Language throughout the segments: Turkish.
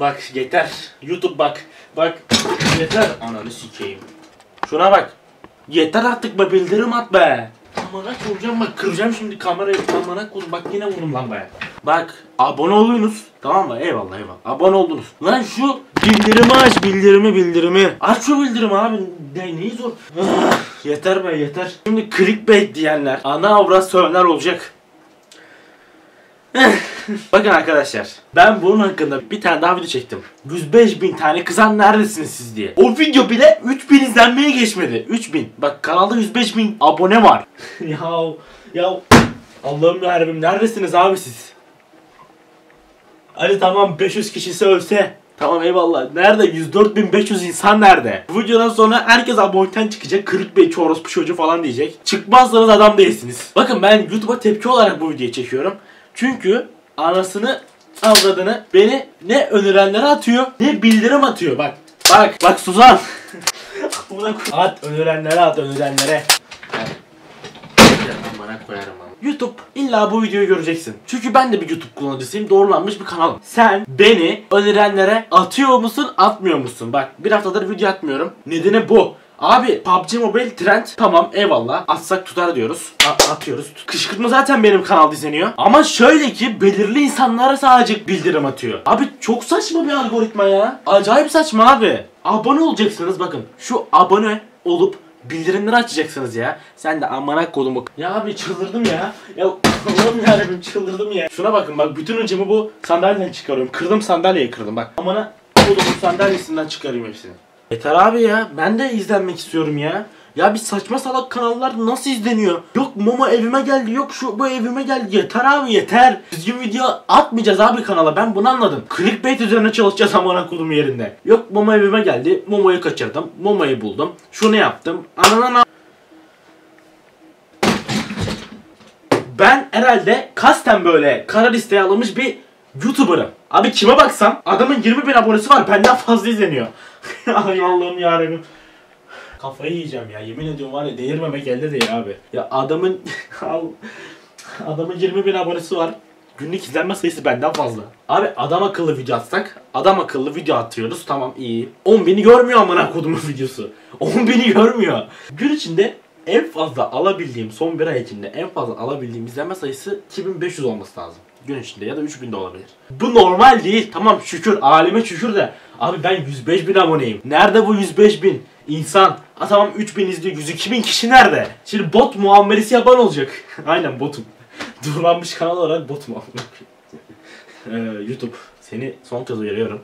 Bak yeter. YouTube bak. Bak yeter. Ananı sikeyim. Şuna bak. Yeter artık be bildirim at be. Amına koyacağım bak kıracağım şimdi kamerayı. Amına koyayım bak yine vurdum lan be. Bak abone oluyunuz. Tamam mı? Eyvallah eyvallah. Abone oldunuz. Lan şu bildirimi aç bildirimi bildirimi. Aç şu bildirimi abi. Ne, neyi zor? Ah, yeter be yeter. Şimdi clickbait diyenler ana avrat sövenler olacak. Bakın arkadaşlar ben bunun hakkında bir tane daha video çektim. 105 bin tane kızan neredesiniz siz diye. O video bile 3000 izlenmeye geçmedi. 3000. Bak kanalda 105 bin abone var. ya ya Allah'ım yarabbim neredesiniz abi siz? Hadi tamam 500 kişisi ölse. Tamam eyvallah. Nerede? 104.500 insan nerede? Bu videodan sonra herkes aboneten çıkacak. Kırık bey çorospu çocuğu falan diyecek. Çıkmazsanız adam değilsiniz. Bakın ben YouTube'a tepki olarak bu videoyu çekiyorum. Çünkü anasını avradını beni ne önerilenlere atıyor ne bildirim atıyor. Bak. Bak. Bak Suzan. Buna at önerilenlere at önerilenlere. Bana koyarım ama. YouTube illa bu videoyu göreceksin. Çünkü ben de bir YouTube kullanıcısıyım. Doğrulanmış bir kanalım. Sen beni önerilenlere atıyor musun, atmıyor musun? Bak bir haftadır video atmıyorum. Nedeni bu. Abi PUBG Mobile trend tamam eyvallah atsak tutar diyoruz A- atıyoruz Kışkırtma zaten benim kanalda izleniyor Ama şöyle ki belirli insanlara sadece bildirim atıyor Abi çok saçma bir algoritma ya Acayip saçma abi Abone olacaksınız bakın şu abone olup bildirimleri açacaksınız ya. Sen de amana kodumu. Ya abi çıldırdım ya. Ya Allah'ım yarabbim çıldırdım ya. Şuna bakın bak bütün öncemi bu sandalyeden çıkarıyorum. Kırdım sandalyeyi kırdım bak. Amana kodumun sandalyesinden çıkarayım hepsini. Yeter abi ya. Ben de izlenmek istiyorum ya. Ya bir saçma salak kanallar nasıl izleniyor? Yok Momo evime geldi, yok şu bu evime geldi. Yeter abi yeter. Düzgün video atmayacağız abi kanala. Ben bunu anladım. Clickbait üzerine çalışacağız amına kodum yerinde. Yok Momo evime geldi. Momo'yu kaçırdım. Momo'yu buldum. Şunu yaptım. Ananana Ben herhalde kasten böyle kara listeye alınmış bir YouTuber'ım. Abi kime baksam adamın 20 bin abonesi var benden fazla izleniyor. Ay Allah'ım yarabbim. Kafayı yiyeceğim ya yemin ediyorum var ya delirmemek elde değil abi. Ya adamın adamın 20 bin abonesi var. Günlük izlenme sayısı benden fazla. Abi adam akıllı video atsak adam akıllı video atıyoruz tamam iyi. 10 bini görmüyor amına kodumun videosu. 10 bini görmüyor. Gün içinde en fazla alabildiğim son bir ay içinde en fazla alabildiğim izlenme sayısı 2500 olması lazım. Gün içinde ya da 3000 de olabilir. Bu normal değil. Tamam şükür aleme şükür de. Abi ben 105 bin aboneyim. Nerede bu 105 bin? İnsan. Ha tamam 3000 izliyor. 102 bin kişi nerede? Şimdi bot muamelesi yapan olacak. Aynen botum. Durlanmış kanal olarak bot mu? ee, YouTube seni son kez uyarıyorum.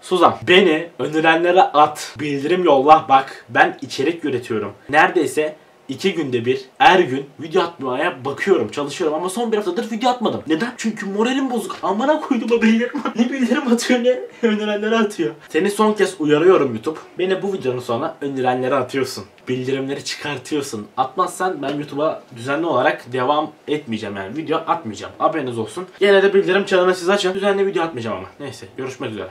Suzan beni önerilenlere at. Bildirim yolla. Bak ben içerik üretiyorum. Neredeyse iki günde bir her gün video atmaya bakıyorum çalışıyorum ama son bir haftadır video atmadım. Neden? Çünkü moralim bozuk. Amına koydum o bildirim. ne bildirim atıyor ne önerilenlere atıyor. Seni son kez uyarıyorum YouTube. Beni bu videonun sonra önerilenlere atıyorsun. Bildirimleri çıkartıyorsun. Atmazsan ben YouTube'a düzenli olarak devam etmeyeceğim yani. Video atmayacağım. Haberiniz olsun. Yine de bildirim çanını siz açın. Düzenli video atmayacağım ama. Neyse görüşmek üzere.